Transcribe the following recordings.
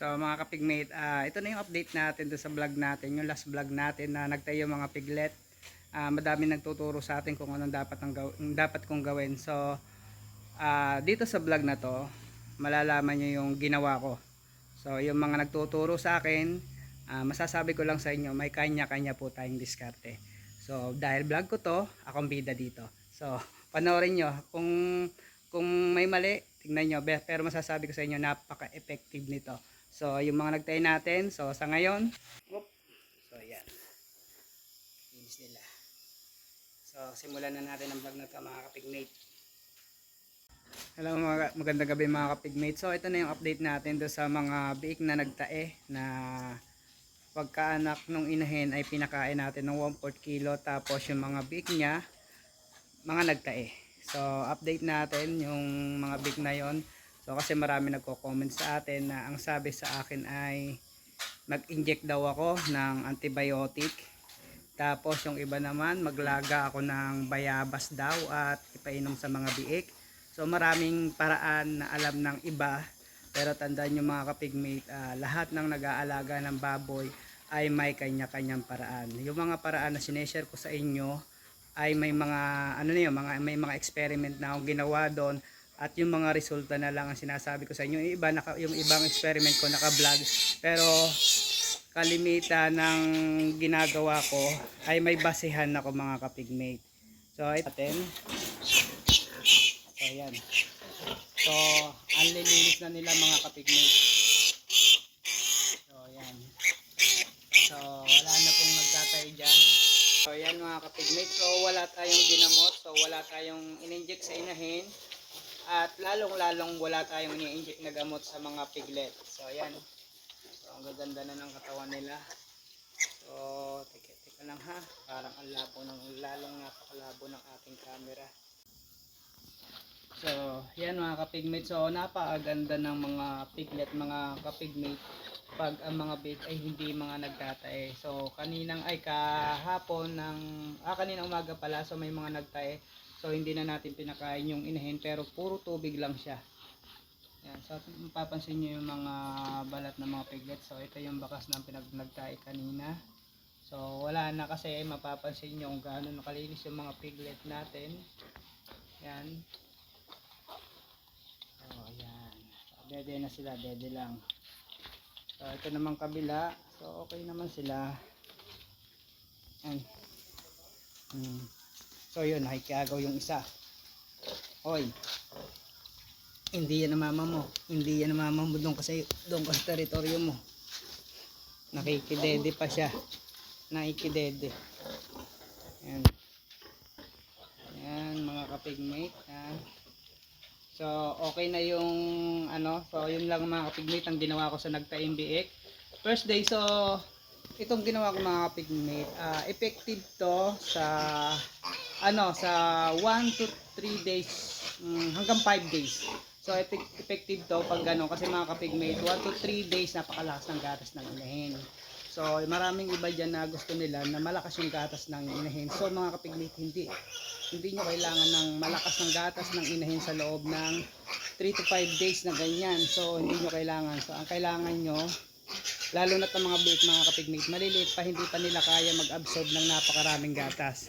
So mga kapigmate, ah, ito na yung update natin doon sa vlog natin, yung last vlog natin na nagtayo mga piglet. Ah, madami nagtuturo sa atin kung anong dapat, ang dapat kong gawin. So ah, dito sa vlog na to, malalaman nyo yung ginawa ko. So yung mga nagtuturo sa akin, ah, masasabi ko lang sa inyo, may kanya-kanya po tayong diskarte. So dahil vlog ko to, akong bida dito. So panoorin nyo, kung, kung may mali, tingnan. Be- Pero masasabi ko sa inyo, napaka-effective nito. So yung mga nagtayo natin, so sa ngayon, whoop, so yan. Finish nila. So simulan na natin ang vlog na to mga kapigmate. Hello mga magandang gabi mga kapigmate. So ito na yung update natin do sa mga biik na nagtae na pagkaanak nung inahin ay pinakain natin ng 1 4 kilo tapos yung mga biik niya mga nagtae. So update natin yung mga biik na yon. So kasi marami nagko-comment sa atin na ang sabi sa akin ay mag-inject daw ako ng antibiotic. Tapos yung iba naman maglaga ako ng bayabas daw at ipainom sa mga biik. So maraming paraan na alam ng iba pero tandaan nyo mga kapigmate, ah, lahat ng nag-aalaga ng baboy ay may kanya-kanyang paraan. Yung mga paraan na sineshare ko sa inyo ay may mga ano na yun, mga may mga experiment na akong ginawa doon at yung mga resulta na lang ang sinasabi ko sa inyo. Yung iba naka, yung ibang experiment ko naka-vlog pero kalimitan ng ginagawa ko ay may basehan ako mga kapigmate. So ito natin. So yan. So ang na nila mga kapigmate. So yan. So wala na pong nagtatay dyan. So yan mga kapigmate. So wala tayong ginamot. So wala tayong in-inject sa inahin. At lalong-lalong wala tayong ini-inject na gamot sa mga piglet. So yan. So ang gaganda na ng katawan nila. So teka, teka lang ha. Parang ang labo ng lalong napakalabo ng ating camera. So, yan mga kapigmate. So, napakaganda ng mga piglet, mga kapigmate pag ang mga bait ay hindi mga nagtatae. So, kaninang ay kahapon ng ah kanina umaga pala so may mga nagtae. So, hindi na natin pinakain yung inahin pero puro tubig lang siya. Yan, so mapapansin niyo yung mga balat ng mga piglet. So, ito yung bakas ng pinag nagtae kanina. So, wala na kasi mapapansin niyo kung gaano nakalinis yung mga piglet natin. Yan. So, ayan. So, dede na sila, dede lang. So, ito naman kabila. So, okay naman sila. Ayan. Hmm. So, yun, nakikiagaw yung isa. Hoy. Hindi yan ang mama mo. Hindi yan ang mama mo doon kasi doon ka sa teritoryo mo. Nakikidede pa siya. Nakikidede. Ayan. Ayan, mga kapigmate. Ayan. So, okay na yung ano. So, yun lang mga kapigmate ang ginawa ko sa nagtaing biik. First day, so itong ginawa ko mga kapigmate, ah, effective to sa ano, sa 1 to 3 days mm, hanggang 5 days. So, effect- effective to pag gano'n kasi mga kapigmate, 1 to 3 days napakalakas ng gatas ng inahin. So, maraming iba dyan na gusto nila na malakas yung gatas ng inahin. So, mga kapigmate, hindi hindi nyo kailangan ng malakas ng gatas ng inahin sa loob ng 3 to 5 days na ganyan. So, hindi nyo kailangan. So, ang kailangan nyo, lalo na itong mga bait, mga kapigmate, maliliit pa, hindi pa nila kaya mag-absorb ng napakaraming gatas.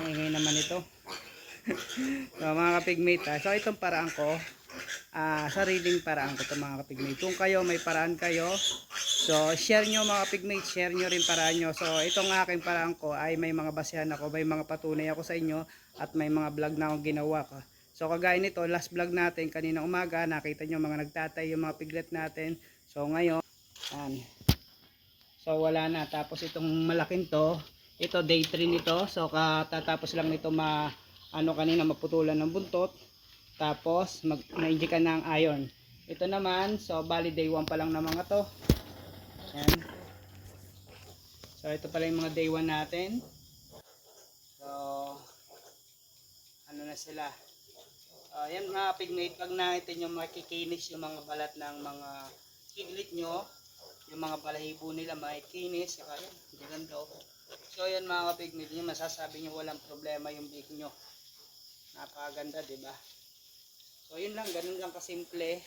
Ang ingay naman ito. so, mga kapigmate, ha. so itong paraan ko, ah sariling paraan ko ito mga kapigmate. Kung kayo, may paraan kayo, So, share nyo mga pigmate, share nyo rin paraan nyo. So, itong aking paraan ko ay may mga basehan ako, may mga patunay ako sa inyo at may mga vlog na akong ginawa ko. So, kagaya nito, last vlog natin, kanina umaga, nakita nyo mga nagtatay yung mga piglet natin. So, ngayon, yan. So, wala na. Tapos itong malaking to, ito day 3 nito. So, katatapos lang nito ma, ano kanina, maputulan ng buntot. Tapos, mag, na-inject ng iron. Ito naman, so, bali day 1 pa lang na mga to. Yan. So, ito pala yung mga day 1 natin. So, ano na sila. Uh, yan mga pigmate, pag nakita nyo makikinis yung mga balat ng mga kidlit nyo, yung mga balahibo nila makikinis, saka yan, ganda oh. So, yan mga pigmate nyo, masasabi nyo walang problema yung bake nyo. Napakaganda, ba? So, yun lang, ganun lang kasimple.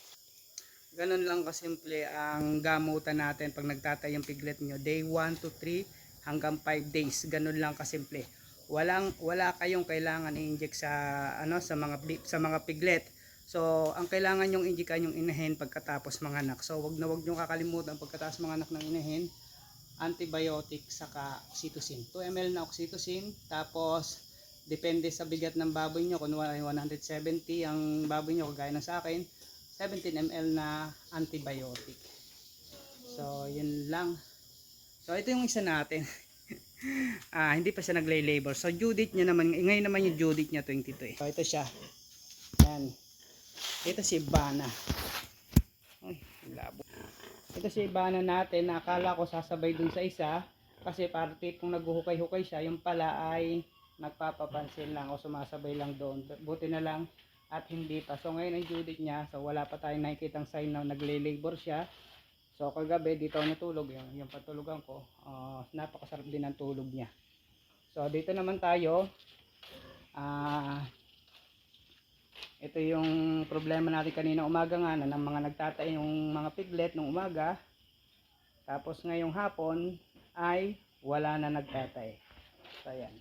Ganun lang kasimple ang gamutan natin pag nagtatay yung piglet nyo. Day 1 to 3 hanggang 5 days. Ganun lang kasimple. Walang wala kayong kailangan i-inject sa ano sa mga sa mga piglet. So, ang kailangan yung injikan yung inahin pagkatapos mga anak. So, wag na wag niyo kakalimutan pagkatapos mga anak ng inahin, antibiotic saka oxytocin. 2 ml na oxytocin, tapos depende sa bigat ng baboy nyo. Kung wala 170 ang baboy nyo, kagaya ng sa akin, 17 ml na antibiotic. So, yun lang. So, ito yung isa natin. ah, hindi pa siya naglay-labor. So, due niya naman, ngayon naman yung due niya 22 eh. So, ito siya. Yan. Ito si Ivana. Ito si Ivana natin. Nakala ko sasabay dun sa isa. Kasi party kung naghuhukay-hukay siya, yung pala ay nagpapapansin lang o sumasabay lang doon. Buti na lang at hindi pa. So ngayon ang due niya. So wala pa tayong nakikitang sign na nagle-labor siya. So kagabi dito ako natulog. Yung, yung patulugan ko. ah, napakasarap din ang tulog niya. So dito naman tayo. Ah... ito yung problema natin kanina umaga nga na ng mga nagtatay yung mga piglet nung umaga. Tapos ngayong hapon ay wala na nagtatay. So ayan.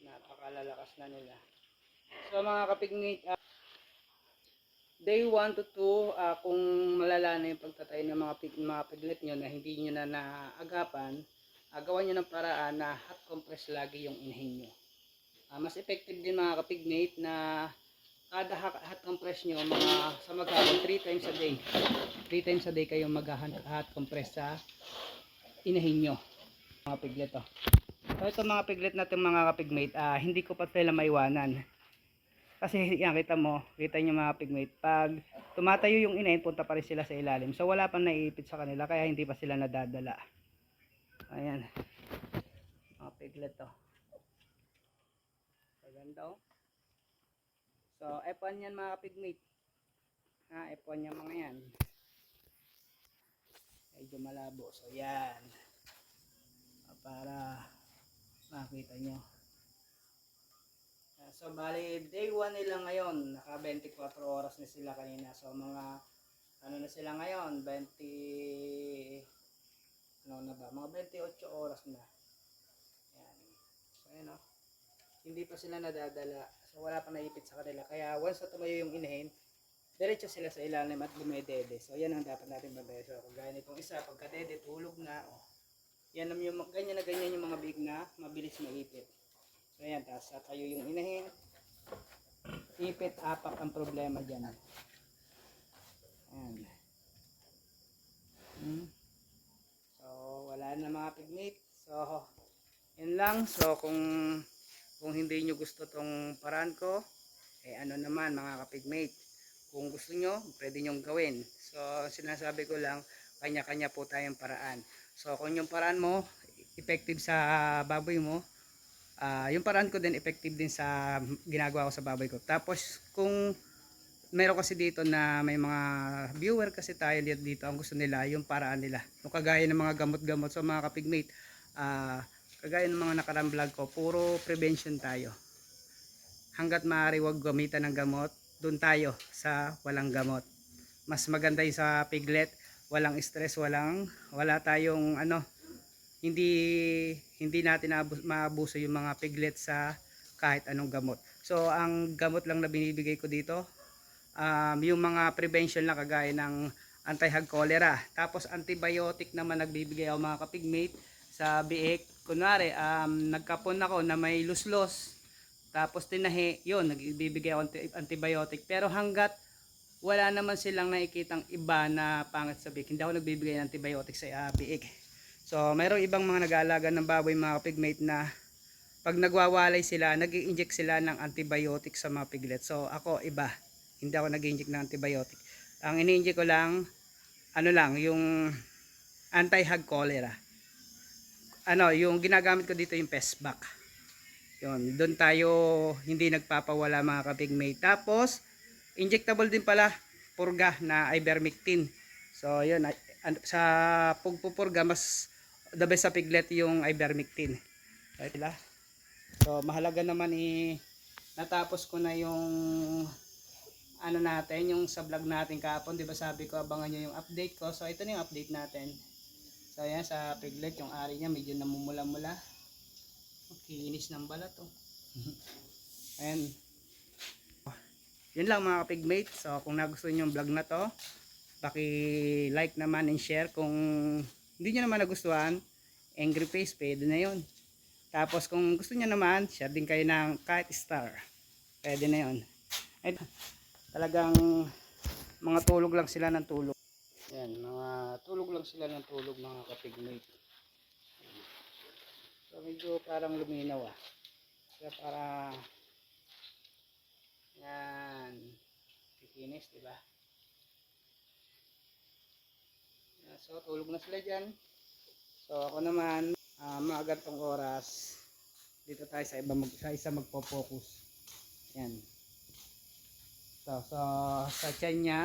Napakalalakas na nila. So mga kapigmate, ah, day 1 to 2, ah, kung malala na yung pagtatay ng mga, pig, mga piglet nyo na hindi nyo na naagapan, uh, gawan nyo ng paraan na hot compress lagi yung inhain nyo. Ah, mas effective din mga kapigmate na kada hot, hot compress nyo mga sa maghapon 3 times a day. 3 times a day kayo mag hot compress sa inahin nyo. Mga piglet to. So ito mga piglet natin mga kapigmate, ah, hindi ko pa sila maiwanan. Kasi yan, kita mo, kita nyo mga pigmate, pag tumatayo yung inahin, punta pa rin sila sa ilalim. So wala pang naiipit sa kanila, kaya hindi pa sila nadadala. Ayan. Mga piglet to. Maganda oh. So, F1 yan mga kapigmate. Ha, F1 yan mga yan. Medyo malabo. So, yan. Ah, Para makita nyo. Ah, So, bali, day 1 nila ngayon. Naka 24 oras na sila kanina. So, mga, ano na sila ngayon? 20, ano na ba? Mga 28 oras na. Yan. So, yan oh hindi pa sila nadadala. So wala pa naipit sa kanila. Kaya once na tumayo yung inahin, diretso sila sa ilalim at dumedede. So yan ang dapat natin bantayan. So kung gaya nitong isa, pagkadede, tulog na. Oh. Yan ang yung, ganyan na ganyan yung mga big na mabilis maipit. So yan, tapos tayo yung inahin. Ipit, apak ang problema dyan. Ayan. Hmm. So wala na mga pigmate. So yun lang. So kung kung hindi nyo gusto tong paraan ko, eh ano naman mga kapigmate. Kung gusto nyo, pwede nyong gawin. So, sinasabi ko lang, kanya-kanya po tayong paraan. So, kung yung paraan mo, effective sa baboy mo, ah yung paraan ko din, effective din sa ginagawa ko sa baboy ko. Tapos, kung meron kasi dito na may mga viewer kasi tayo dito, dito ang gusto nila, yung paraan nila. Yung kagaya ng mga gamot-gamot. So, mga kapigmate, ah kagaya ng mga nakarang vlog ko, puro prevention tayo. Hanggat maaari wag gamitan ng gamot, doon tayo sa walang gamot. Mas maganda yung sa piglet, walang stress, walang wala tayong ano, hindi hindi natin maabuso yung mga piglet sa kahit anong gamot. So ang gamot lang na binibigay ko dito, um, yung mga prevention lang kagaya ng anti-hag cholera. Tapos antibiotic naman nagbibigay ako mga kapigmate sa biik. Kunwari, um, nagkapon ako na may luslos, tapos tinahi, yun, nagbibigay ako anti- antibiotic. Pero hanggat wala naman silang nakikitang iba na pangit sa biik, hindi ako nagbibigay ng antibiotic sa uh, biik. So, mayroong ibang mga nag-aalaga ng baboy, mga pigmate na pag nagwawalay sila, nag inject sila ng antibiotic sa mga piglet. So, ako iba. Hindi ako nag inject ng antibiotic. Ang ini-inject ko lang, ano lang, yung anti-hag cholera ano, yung ginagamit ko dito yung Pesbac. Yun, doon tayo hindi nagpapawala mga kapigmate. Tapos, injectable din pala purga na ivermectin. So, yun, sa pugpupurga, mas the best sa piglet yung ivermectin. Sila. So, mahalaga naman i natapos ko na yung ano natin, yung sa vlog natin kahapon, di ba sabi ko, abangan nyo yung update ko. So, ito na yung update natin. So, ayan, sa piglet, yung ari niya, medyo namumula-mula. Kinis ng balat, oh. ayan. Yun lang mga kapigmate. So, kung nagustuhan nyo yung vlog na to, paki-like naman and share. Kung hindi nyo naman nagustuhan, angry face, pwede na yun. Tapos, kung gusto nyo naman, share din kayo ng kahit star. Pwede na yun. Ay, talagang mga tulog lang sila ng tulog. Yan, mga tulog lang sila ng tulog mga kapigmate. So medyo parang luminaw ah. Kaya para yan kikinis, di ba? Yan, So tulog na sila diyan. So ako naman uh, mga gantong oras dito tayo sa iba mag, sa isa magpo-focus. Yan. So, so sa tiyan niya,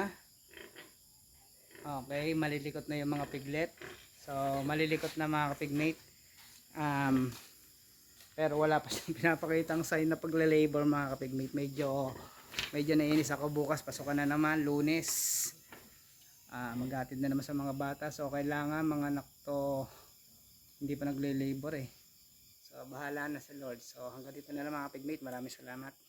okay, malilikot na yung mga piglet. So, malilikot na mga kapigmate. Um, pero wala pa siyang pinapakitang sign na pagle-labor mga kapigmate. Medyo, medyo nainis ako bukas. Pasukan na naman, lunes. Ah, maghatid na naman sa mga bata. So, kailangan mga anak to hindi pa nagle-labor eh. So, bahala na sa Lord. So, hanggang dito na lang mga kapigmate. Maraming salamat.